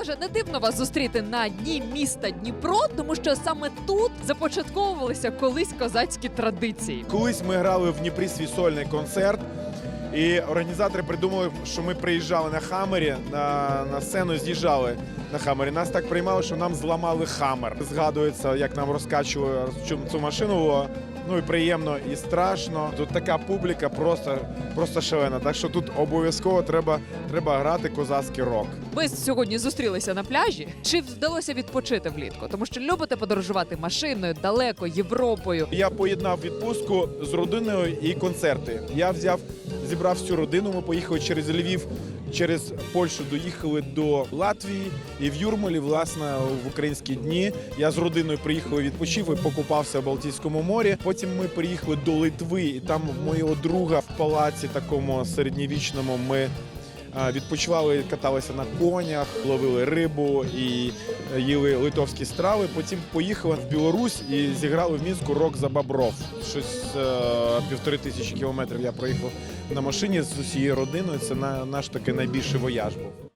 Олеже, не дивно вас зустріти на дні міста Дніпро, тому що саме тут започатковувалися колись козацькі традиції. Колись ми грали в Дніпрі свій сольний концерт, і організатори придумали, що ми приїжджали на Хаммері, на, на сцену з'їжджали на Хаммері. Нас так приймали, що нам зламали Хаммер. Згадується, як нам розкачували цю машину. Ну і приємно, і страшно. Тут така публіка просто, просто шалена. Так що тут обов'язково треба, треба грати козацький рок. Ви сьогодні зустрілися на пляжі. Чи вдалося відпочити влітку? Тому що любите подорожувати машиною далеко Європою. Я поєднав відпустку з родиною і концерти. Я взяв, зібрав всю родину. Ми поїхали через Львів, через Польщу доїхали до Латвії і в Юрмалі, власне, в українські дні. Я з родиною приїхав відпочив і покупався в Балтійському морі. Потім ми приїхали до Литви, і там моєго друга в палаці такому середньовічному ми. Відпочивали, каталися на конях, ловили рибу і е, їли литовські страви. Потім поїхали в Білорусь і зіграли в Мінську рок за Бобров. Щось е, півтори тисячі кілометрів я проїхав на машині з усією родиною. Це на, наш такий найбільший вояж був.